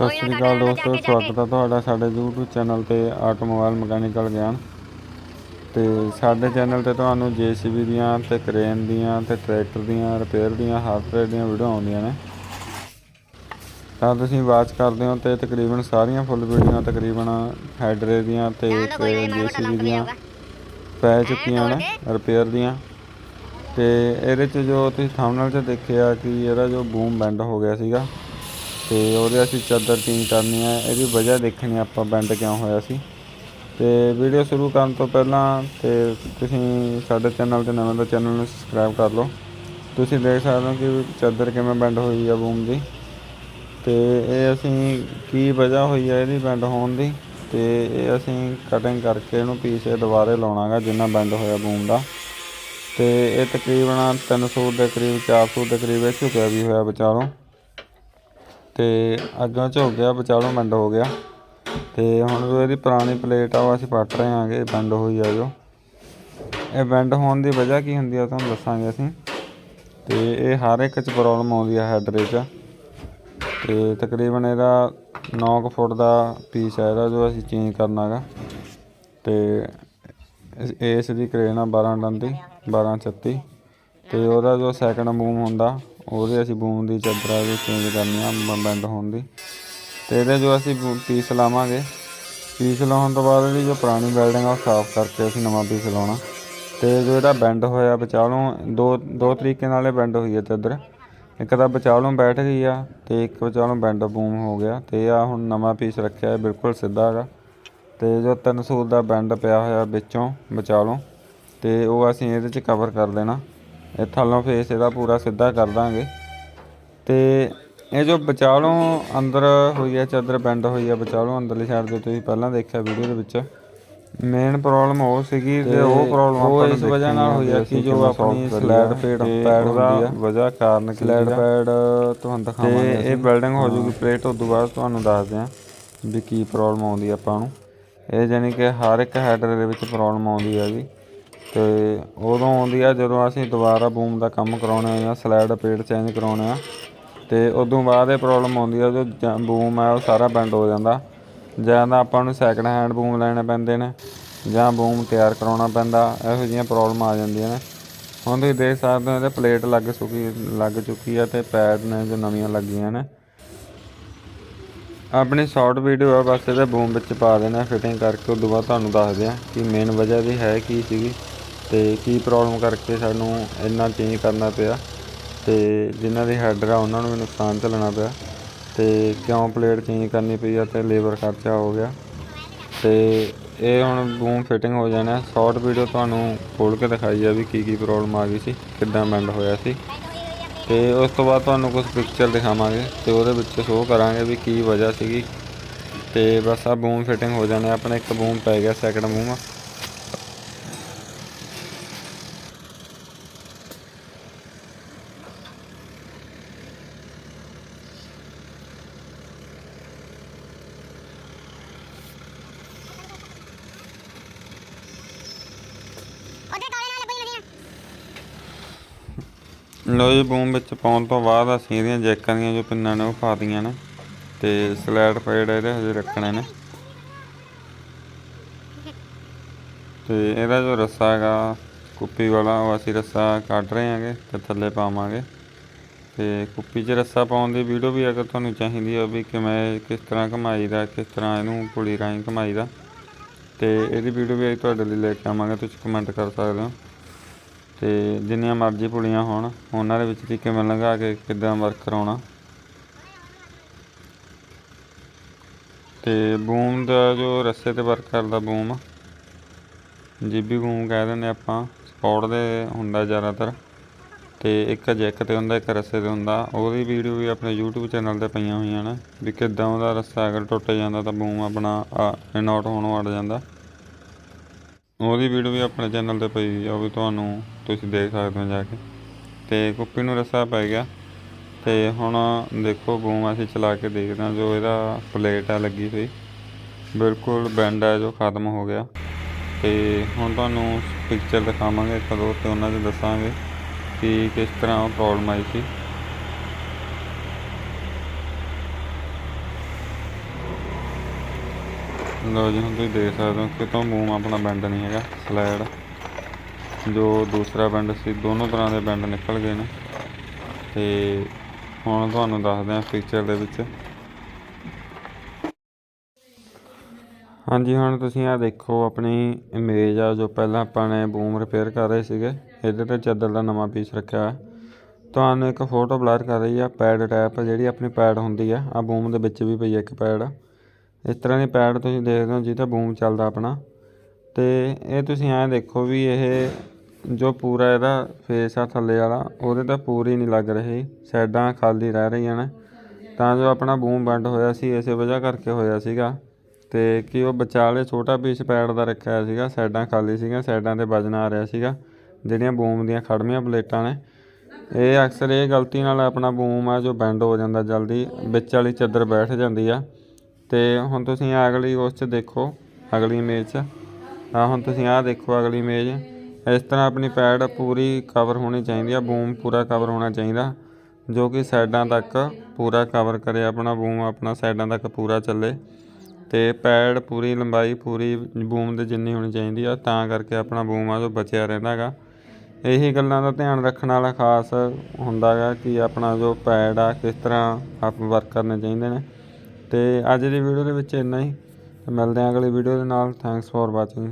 ਸਤਿ ਸ਼੍ਰੀ ਅਕਾਲ ਦੋਸਤੋ ਸਵਾਗਤ ਹੈ ਤੁਹਾਡਾ ਸਾਡੇ YouTube ਚੈਨਲ ਤੇ ਆਟੋਮੋਬਾਈਲ ਮਕੈਨੀਕਲ ਗਿਆਨ। ਤੇ ਸਾਡੇ ਚੈਨਲ ਤੇ ਤੁਹਾਨੂੰ JCB ਦੀਆਂ ਤੇ ਕ੍ਰੇਨ ਦੀਆਂ ਤੇ ਟਰੈਕਟਰ ਦੀਆਂ ਰਿਪੇਅਰ ਦੀਆਂ ਹਰ ਤਰ੍ਹਾਂ ਦੀਆਂ ਵੀਡੀਓ ਆਉਂਦੀਆਂ ਨੇ। ਤਾਂ ਤੁਸੀਂ ਵਾਚ ਕਰਦੇ ਹੋ ਤੇ ਤਕਰੀਬਨ ਸਾਰੀਆਂ ਫੁੱਲ ਵੀਡੀਓ ਤਕਰੀਬਨ ਹੈਡਰੇ ਦੀਆਂ ਤੇ JCB ਦੀਆਂ ਪੈ ਚੁੱਕੀਆਂ ਨੇ ਰਿਪੇਅਰ ਦੀਆਂ। ਤੇ ਇਹਦੇ ਚ ਜੋ ਤੁਸੀਂ ਥੰਬਨੇਲ 'ਚ ਦੇਖਿਆ ਕਿ ਇਹਦਾ ਜੋ ਬੂਮ ਬੈਂਡ ਹੋ ਗਿਆ ਸੀਗਾ ਤੇ ਉਹਦੇ ਅਸੀਂ ਚਾਦਰ ਚੇਂਜ ਕਰਨੀ ਹੈ ਇਹਦੀ ਵਜ੍ਹਾ ਦੇਖਣੀ ਆਪਾਂ ਬੈਂਡ ਕਿਉਂ ਹੋਇਆ ਸੀ। ਤੇ ਵੀਡੀਓ ਸ਼ੁਰੂ ਕਰਨ ਤੋਂ ਪਹਿਲਾਂ ਤੇ ਤੁਸੀਂ ਸਾਡੇ ਚੈਨਲ ਤੇ ਨਵੇਂ ਤਾਂ ਚੈਨਲ ਨੂੰ ਸਬਸਕ੍ਰਾਈਬ ਕਰ ਲਓ। ਤੁਸੀਂ ਦੇਖ ਸਕਦੇ ਹੋ ਕਿ ਚਾਦਰ ਕਿਵੇਂ ਬੈਂਡ ਹੋਈ ਆ ਬੂਮ ਦੀ। ਤੇ ਇਹ ਅਸੀਂ ਕੀ ਵਜ੍ਹਾ ਹੋਈ ਆ ਇਹਦੀ ਬੈਂਡ ਹੋਣ ਦੀ, ਤੇ ਇਹ ਅਸੀਂ ਕਟਿੰਗ ਕਰਕੇ ਇਹਨੂੰ ਪੀਸੇ ਦੁਬਾਰੇ ਲਾਉਣਾਗਾ ਜਿੰਨਾ ਬੈਂਡ ਹੋਇਆ ਬੂਮ ਦਾ। ਤੇ ਇਹ ਤਕਰੀਬਨ 300 ਦੇ ਕਰੀਬ 400 ਦੇ ਕਰੀਬ ਇਹ ਝੁਕਿਆ ਵੀ ਹੋਇਆ ਵਿਚਾਰੋਂ। ਤੇ ਅੱਗੋਂ ਝੁਕ ਗਿਆ, ਵਿਚਾਲੋਂ ਬੈਂਡ ਹੋ ਗਿਆ। ਤੇ ਹੁਣ ਜੋ ਇਹਦੀ ਪੁਰਾਣੀ ਪਲੇਟ ਆ, ਉਹ ਅਸੀਂ ਪੱਟ ਰਹੇ ਹਾਂਗੇ ਬੈਂਡ ਹੋਈ ਆ ਜੋ। ਇਹ ਬੈਂਡ ਹੋਣ ਦੀ ਵਜ੍ਹਾ ਕੀ ਹੁੰਦੀ ਆ ਤੁਹਾਨੂੰ ਦੱਸਾਂਗੇ ਅਸੀਂ। ਤੇ ਇਹ ਹਰ ਇੱਕ ਚ ਪ੍ਰੋਬਲਮ ਆਉਂਦੀ ਆ ਹੈਡਰੇ 'ਚ। ਤੇ ਤਕਰੀਬਨ ਇਹਦਾ 9 ਫੁੱਟ ਦਾ ਪੀਸ ਹੈ ਇਹਦਾ, ਜੋ ਅਸੀਂ ਚੇਂਜ ਕਰਨਾ ਹੈਗਾ ਤੇ ਇਸ- ਦੀ ਕਰੇਨ ਆ 12 ਟਨ ਦੀ 1236 ਤੇ ਉਹਦਾ ਜੋ ਸੈਕੰਡ ਬੂਮ ਹੁੰਦਾ, ਉਹਦੇ ਅਸੀਂ ਬੂਮ ਦੀ ਚਾਦਰ ਆ ਜੋ ਚੇਂਜ ਕਰਨੀ ਆ ਬੈਂਡ ਹੋਣ ਦੀ। ਤੇ ਇਹਦੇ ਜੋ ਅਸੀਂ ਪੀਸ ਲਾਵਾਂਗੇ ਪੀਸ ਲਾਉਣ ਤੋਂ ਬਾਅਦ ਇਹਦੀ ਜੋ ਪੁਰਾਣੀ ਵੈਲਡਿੰਗ ਆ, ਉਹ ਸਾਫ਼ ਕਰਕੇ ਅਸੀਂ ਨਵਾਂ ਪੀਸ ਲਾਉਣਾ। ਤੇ ਜੋ ਇਹਦਾ ਬੈਂਡ ਹੋਇਆ ਵਿਚਾਲੋਂ ਦੋ ਦੋ ਤਰੀਕੇ ਨਾਲ ਇਹ ਬੈਂਡ ਹੋਈ ਹੈ ਚਾਦਰ। ਇੱਕ ਤਾਂ ਵਿਚਾਲੋਂ ਬੈਠ ਗਈ ਆ, ਤੇ ਇੱਕ ਵਿਚਾਲੋਂ ਬੈਂਡ ਬੂਮ ਹੋ ਗਿਆ। ਤੇ ਆ ਹੁਣ ਨਵਾਂ ਪੀਸ ਰੱਖਿਆ ਹੈ ਬਿਲਕੁਲ ਸਿੱਧਾ ਹੈਗਾ। ਤੇ ਜੋ 300 ਦਾ ਬੈਂਡ ਪਿਆ ਹੋਇਆ ਵਿੱਚੋਂ ਵਿਚਾਲੋਂ ਤੇ ਉਹ ਅਸੀਂ ਇਹਦੇ 'ਚ ਕਵਰ ਕਰ ਦੇਣਾ। ਇਹ ਥੱਲੋਂ ਫੇਸ ਇਹਦਾ ਪੂਰਾ ਸਿੱਧਾ ਕਰ ਦਾਂਗੇ। ਤੇ ਇਹ ਜੋ ਵਿਚਾਲੋਂ ਅੰਦਰ ਹੋਈ ਹੈ ਚਾਦਰ ਬੈਂਡ ਹੋਈ ਹੈ ਵਿਚਾਲੋਂ ਅੰਦਰਲੀ ਸਾਈਡ ਤੇ ਤੁਸੀਂ ਪਹਿਲਾਂ ਦੇਖਿਆ ਵੀਡੀਓ ਦੇ ਵਿੱਚ ਮੇਨ ਪ੍ਰੋਬਲਮ ਉਹ ਸੀਗੀ ਤੇ ਉਹ ਪ੍ਰੋਬਲਮ ਆਪਾਂ ਇਸ ਵਜ੍ਹਾ ਨਾਲ ਹੋਈ ਹੈ ਕਿ ਜੋ ਆਪਣੀ ਸਲੈਡ ਪੈਡ ਪੈਡ ਹੁੰਦੀ ਆ। ਵਜ੍ਹਾ ਕਾਰਨ ਸਲੈਡ ਪੈਡ ਤੁਹਾਨੂੰ ਦਿਖਾਵਾਂਗੇ ਇਹ ਬਿਲਡਿੰਗ ਹੋ ਜੂਗੀ ਪਲੇਟ ਉਸ ਤੋਂ ਬਾਅਦ ਤੁਹਾਨੂੰ ਦੱਸਦੇ ਆ ਵੀ ਕੀ ਪ੍ਰੋਬਲਮ ਆਉਂਦੀ ਆਪਾਂ ਨੂੰ। ਇਹ ਜਾਨੀ ਕਿ ਹਰ ਇੱਕ ਹੈਡਰ ਦੇ ਵਿੱਚ ਪ੍ਰੋਬਲਮ ਆਉਂਦੀ ਹੈ ਜੀ। ਤੇ ਉਦੋਂ ਆਉਂਦੀ ਆ ਜਦੋਂ ਅਸੀਂ ਦੁਬਾਰਾ ਬੂਮ ਦਾ ਕੰਮ ਕਰਾਉਣਾ ਜਾਂ ਸਲਾਈਡ ਪੇਡ ਚੇਂਜ ਕਰਾਉਣਾ ਆ, ਤੇ ਉਦੋਂ ਬਾਅਦ ਇਹ ਪ੍ਰੋਬਲਮ ਆਉਂਦੀ ਆ ਜੋ ਜ- ਬੂਮ ਆ, ਉਹ ਸਾਰਾ ਬੈਂਡ ਹੋ ਜਾਂਦਾ। ਜਾਂ ਤਾਂ ਆਪਾਂ ਨੂੰ ਸੈਕਿੰਡ ਹੈਂਡ ਬੂਮ ਲੈਣੇ ਪੈਂਦੇ ਨੇ, ਜਾਂ ਬੂਮ ਤਿਆਰ ਕਰਾਉਣਾ ਪੈਂਦਾ, ਇਹੋ ਜਿਹੀਆਂ ਪ੍ਰੋਬਲਮ ਆ ਜਾਂਦੀਆਂ ਨੇ। ਹੁਣ ਤੁਸੀਂ ਦੇਖ ਸਕਦੇ ਹੋ ਇਹਦੇ ਪਲੇਟ ਲੱਗ ਚੁੱਕੀ ਲੱਗ ਚੁੱਕੀ ਆ ਤੇ ਪੈਡ ਨੇ ਜੋ ਨਵੀਆਂ ਲੱਗੀਆਂ ਨੇ। ਆਪਣੀ ਸ਼ਾਰਟ ਵੀਡੀਓ ਆ, ਬਸ ਇਹਦੇ ਬੂਮ ਵਿੱਚ ਪਾ ਦੇਣਾ ਫਿਟਿੰਗ ਕਰਕੇ, ਉਦੋਂ ਬਾਅਦ ਤੁਹਾਨੂੰ ਦੱਸਦੇ ਆ ਕਿ ਮੇਨ ਵਜ੍ਹਾ ਇਹਦੀ ਹੈ ਕੀ ਸੀਗੀ। ਤੇ ਕੀ ਪ੍ਰੋਬਲਮ ਕਰਕੇ ਸਾਨੂੰ ਇੰਨਾ ਚੇਂਜ ਕਰਨਾ ਪਿਆ ਤੇ ਜਿਨ੍ਹਾਂ ਦੇ ਹੈਡਰ ਆ, ਉਹਨਾਂ ਨੂੰ ਵੀ ਨੁਕਸਾਨ ਝੱਲਣਾ ਪਿਆ ਤੇ ਕਿਉਂ ਪਲੇਟ ਚੇਂਜ ਕਰਨੀ ਪਈ ਆ ਤੇ ਲੇਬਰ ਖਰਚਾ ਹੋ ਗਿਆ। ਤੇ ਇਹ ਹੁਣ ਬੂਮ ਫਿਟਿੰਗ ਹੋ ਜਾਣਾ। ਸ਼ਾਰਟ ਵੀਡੀਓ ਤੁਹਾਨੂੰ ਖੋਲ ਕੇ ਦਿਖਾਈ ਆ ਵੀ ਕੀ ਕੀ ਪ੍ਰੋਬਲਮ ਆ ਗਈ ਸੀ, ਕਿੱਦਾਂ ਬੈਂਡ ਹੋਇਆ ਸੀ। ਤੇ ਉਸ ਤੋਂ ਬਾਅਦ ਤੁਹਾਨੂੰ ਕੁਝ ਪਿਕਚਰ ਦਿਖਾਵਾਂਗੇ ਤੇ ਉਹਦੇ ਵਿੱਚ ਸ਼ੋਅ ਕਰਾਂਗੇ ਵੀ ਕੀ ਵਜ੍ਹਾ ਸੀਗੀ। ਤੇ ਬਸ ਆ ਬੂਮ ਫਿਟਿੰਗ ਹੋ ਜਾਣਾ। ਆਪਣੇ ਇੱਕ ਬੂਮ ਪੈ ਗਿਆ ਸੈਕਿੰਡ ਬੂਮ ਲੋ ਜੀ, ਬੂਮ ਵਿੱਚ ਪਾਉਣ ਤੋਂ ਬਾਅਦ ਅਸੀਂ ਇਹਦੀਆਂ ਜੈਕਾਂ ਦੀਆਂ ਜੋ ਪਿੰਨਾਂ ਨੇ ਉਹ ਪਾ ਦੀਆਂ ਨੇ ਤੇ ਸਲੈਡ ਫੇਡ ਇਹਦੇ ਹਜੇ ਰੱਖਣੇ ਨੇ। ਤੇ ਇਹਦਾ ਜੋ ਰੱਸਾ ਹੈਗਾ, ਕੁੱਪੀ ਵਾਲਾ, ਉਹ ਅਸੀਂ ਰੱਸਾ ਕੱਢ ਰਹੇ ਹਾਂਗੇ ਤੇ ਥੱਲੇ ਪਾਵਾਂਗੇ। ਤੇ ਕੁੱਪੀ 'ਚ ਰੱਸਾ ਪਾਉਣ ਦੀ ਵੀਡੀਓ ਵੀ ਅਗਰ ਤੁਹਾਨੂੰ ਚਾਹੀਦੀ ਹੈ ਵੀ ਕਿਵੇਂ, ਕਿਸ ਤਰ੍ਹਾਂ ਘਮਾਈਦਾ, ਕਿਸ ਤਰ੍ਹਾਂ ਇਹਨੂੰ ਪੁਲੀ ਰਾਹੀਂ ਘਮਾਈਦਾ। ਤੇ ਇਹਦੀ ਵੀਡੀਓ ਵੀ ਅਸੀਂ ਤੁਹਾਡੇ ਲਈ ਲੈ ਕੇ ਆਵਾਂਗੇ, ਤੁਸੀਂ ਕਮੈਂਟ ਕਰ ਸਕਦੇ ਹੋ। ਤੇ ਜਿੰਨੀਆਂ ਮਰਜ਼ੀ ਪੁਲੀਆਂ ਹੋਣ, ਉਹਨਾਂ ਦੇ ਵਿੱਚ ਦੀ ਕਿਵੇਂ ਲੰਘਾ ਕੇ ਕਿੱਦਾਂ ਵਰਕ ਕਰਾਉਣਾ। ਤੇ ਬੂਮ ਦਾ ਜੋ ਰੱਸੇ ਤੇ ਵਰਕ ਕਰਦਾ ਬੂਮ, ਜੀਬੀ ਬੂਮ ਕਹਿ ਦਿੰਦੇ ਆਪਾਂ ਸਪੋਰਟ ਦੇ ਹੁੰਦਾ ਜ਼ਿਆਦਾਤਰ। ਤੇ ਇੱਕ ਜੈਕ ਤੇ ਹੁੰਦਾ, ਇੱਕ ਰੱਸੇ ਤੇ ਹੁੰਦਾ। ਉਹਦੀ ਵੀਡੀਓ ਵੀ ਆਪਣੇ YouTube ਚੈਨਲ ਤੇ ਪਈਆਂ ਹੋਈਆਂ ਨੇ, ਵੀ ਕਿੱਦਾਂ ਉਹਦਾ ਰੱਸਾ ਅਗਰ ਟੁੱਟ ਜਾਂਦਾ ਤਾਂ ਬੂਮ ਆਪਣਾ ਇਨਆਊਟ ਹੋਣ ਅੜ ਜਾਂਦਾ। ਉਹਦੀ ਵੀਡੀਓ ਵੀ ਆਪਣੇ ਚੈਨਲ ਤੇ ਪਈ ਆ, ਉਹ ਵੀ ਤੁਹਾਨੂੰ ਤੁਸੀਂ ਦੇਖ ਸਕਦੇ ਹੋ ਜਾ ਕੇ। ਤੇ ਕੁੱਪੀ ਨੂੰ ਰੱਸਾ ਪੈ ਗਿਆ। ਤੇ ਹੁਣ ਦੇਖੋ, ਬੂਮ ਅਸੀਂ ਚਲਾ ਕੇ ਦੇਖਦੇ ਹਾਂ ਜੋ ਇਹਦਾ ਪਲੇਟ ਆ ਲੱਗੀ ਹੋਈ। ਬਿਲਕੁਲ ਬੈਂਡ ਹੈ ਜੋ ਖਤਮ ਹੋ ਗਿਆ। ਤੇ ਹੁਣ ਤੁਹਾਨੂੰ ਪਿਕਚਰ ਦਿਖਾਵਾਂਗੇ ਕਦੋਂ ਦੋ ਤੇ ਉਹਨਾਂ 'ਚ ਦੱਸਾਂਗੇ ਕਿ ਕਿਸ ਤਰ੍ਹਾਂ ਪ੍ਰੋਬਲਮ ਆਈ ਸੀ। ਲਓ ਜੀ, ਹੁਣ ਤੁਸੀਂ ਦੇਖ ਸਕਦੇ ਹੋ ਕਿ ਤੋਂ ਬੂਮ ਆਪਣਾ ਬੈਂਡ ਨਹੀਂ ਹੈਗਾ ਸਲਾਈਡ ਜੋ ਦੂਸਰਾ ਬੈਂਡ ਸੀ, ਦੋਨੋਂ ਤਰ੍ਹਾਂ ਦੇ ਬੈਂਡ ਨਿਕਲ ਗਏ ਨੇ। ਤੇ ਹੁਣ ਤੁਹਾਨੂੰ ਦੱਸਦੇ ਹਾਂ ਪਿਕਚਰ ਦੇ ਵਿੱਚ। ਹਾਂਜੀ, ਹੁਣ ਤੁਸੀਂ ਆ ਦੇਖੋ ਆਪਣੀ ਇਮੇਜ ਆ, ਜੋ ਪਹਿਲਾਂ ਆਪਾਂ ਨੇ ਬੂਮ ਰਿਪੇਅਰ ਕਰ ਰਹੇ ਸੀਗੇ। ਇਹਦੇ ਤੇ ਚਾਦਰ ਦਾ ਨਵਾਂ ਪੀਸ ਰੱਖਿਆ ਹੈ ਤੁਹਾਨੂੰ ਇੱਕ ਫੋਟੋ ਬਲਰ ਕਰ ਰਹੀ ਆ ਪੈਡ ਟੈਪ ਜਿਹੜੀ ਆਪਣੀ ਪੈਡ ਹੁੰਦੀ ਆ ਆ ਬੂਮ ਦੇ ਵਿੱਚ ਵੀ ਪਈ ਆ ਇੱਕ ਪੈਡ ਇਸ ਤਰ੍ਹਾਂ ਦੀ ਪੈਡ ਤੁਸੀਂ ਦੇਖਦੇ ਹੋ, ਜਿਹਦਾ ਬੂਮ ਚੱਲਦਾ ਆਪਣਾ। ਤੇ ਇਹ ਤੁਸੀਂ ਐਂ ਦੇਖੋ ਵੀ ਇਹ ਜੋ ਪੂਰਾ ਇਹਦਾ ਫੇਸ ਆ ਥੱਲੇ ਵਾਲਾ, ਉਹਦੇ ਤਾਂ ਪੂਰੀ ਨਹੀਂ ਲੱਗ ਰਹੀ। ਸਾਈਡਾਂ ਖਾਲੀ ਰਹਿ ਰਹੀਆਂ ਨੇ। ਤਾਂ ਜੋ ਆਪਣਾ ਬੂਮ ਬੰਦ ਹੋਇਆ ਸੀ, ਇਸੇ ਵਜ੍ਹਾ ਕਰਕੇ ਹੋਇਆ ਸੀਗਾ। ਤੇ ਕਿ ਉਹ ਵਿਚਾਲੇ ਛੋਟਾ ਪੀਸ ਪੈਡ ਦਾ ਰੱਖਿਆ ਸੀਗਾ, ਸਾਈਡਾਂ ਖਾਲੀ ਸੀਗੀਆਂ, ਸਾਈਡਾਂ ਤੇ ਵਜਨ ਆ ਰਿਹਾ ਸੀਗਾ। ਜਿਹੜੀਆਂ ਬੂਮ ਦੀਆਂ ਖੜਮੀਆਂ ਪਲੇਟਾਂ ਨੇ। ਇਹ ਅਕਸਰ ਇਹ ਗਲਤੀ ਨਾਲ ਆਪਣਾ ਬੂਮ ਆ ਜੋ ਬੈਂਡ ਹੋ ਜਾਂਦਾ ਜਲਦੀ, ਵਿੱਚ ਵਾਲੀ ਚਾਦਰ ਬੈਠ ਜਾਂਦੀ ਆ। ਤੇ ਹੁਣ ਤੁਸੀਂ ਅਗਲੀ ਉਸ 'ਚ ਦੇਖੋ, ਅਗਲੀ ਇਮੇਜ 'ਚ। ਆ ਹੁਣ ਤੁਸੀਂ ਆਹ ਦੇਖੋ ਅਗਲੀ ਇਮੇਜ ਇਸ ਤਰ੍ਹਾਂ ਆਪਣੀ ਪੈਡ ਪੂਰੀ ਕਵਰ ਹੋਣੀ ਚਾਹੀਦੀ ਆ ਬੂਮ ਪੂਰਾ ਕਵਰ ਹੋਣਾ ਚਾਹੀਦਾ। ਜੋ ਕਿ ਸਾਈਡਾਂ ਤੱਕ ਪੂਰਾ ਕਵਰ ਕਰੇ ਆਪਣਾ ਬੂਮ ਆਪਣਾ ਸਾਈਡਾਂ ਤੱਕ ਪੂਰਾ ਚੱਲੇ। ਤੇ ਪੈਡ ਪੂਰੀ ਲੰਬਾਈ ਪੂਰੀ ਬੂਮ ਦੇ ਜਿੰਨੀ ਹੋਣੀ ਚਾਹੀਦੀ ਆ, ਤਾਂ ਕਰਕੇ ਆਪਣਾ ਬੂਮ ਆ ਜੋ ਬਚਿਆ ਰਹਿੰਦਾ ਗਾ। ਇਹੀ ਗੱਲਾਂ ਦਾ ਧਿਆਨ ਰੱਖਣ ਵਾਲਾ ਖਾਸ ਹੁੰਦਾ ਗਾ ਕਿ ਆਪਣਾ ਜੋ ਪੈਡ ਆ, ਕਿਸ ਤਰ੍ਹਾਂ ਆਪ ਵਰਕ ਕਰਨੇ ਚਾਹੀਦੇ ਨੇ। ਤੇ ਅੱਜ ਦੀ ਵੀਡੀਓ ਦੇ ਵਿੱਚ ਇੰਨਾ ਹੀ। ਮਿਲਦੇ ਹਾਂ ਅਗਲੀ ਵੀਡੀਓ ਦੇ ਨਾਲ। Thanks for watching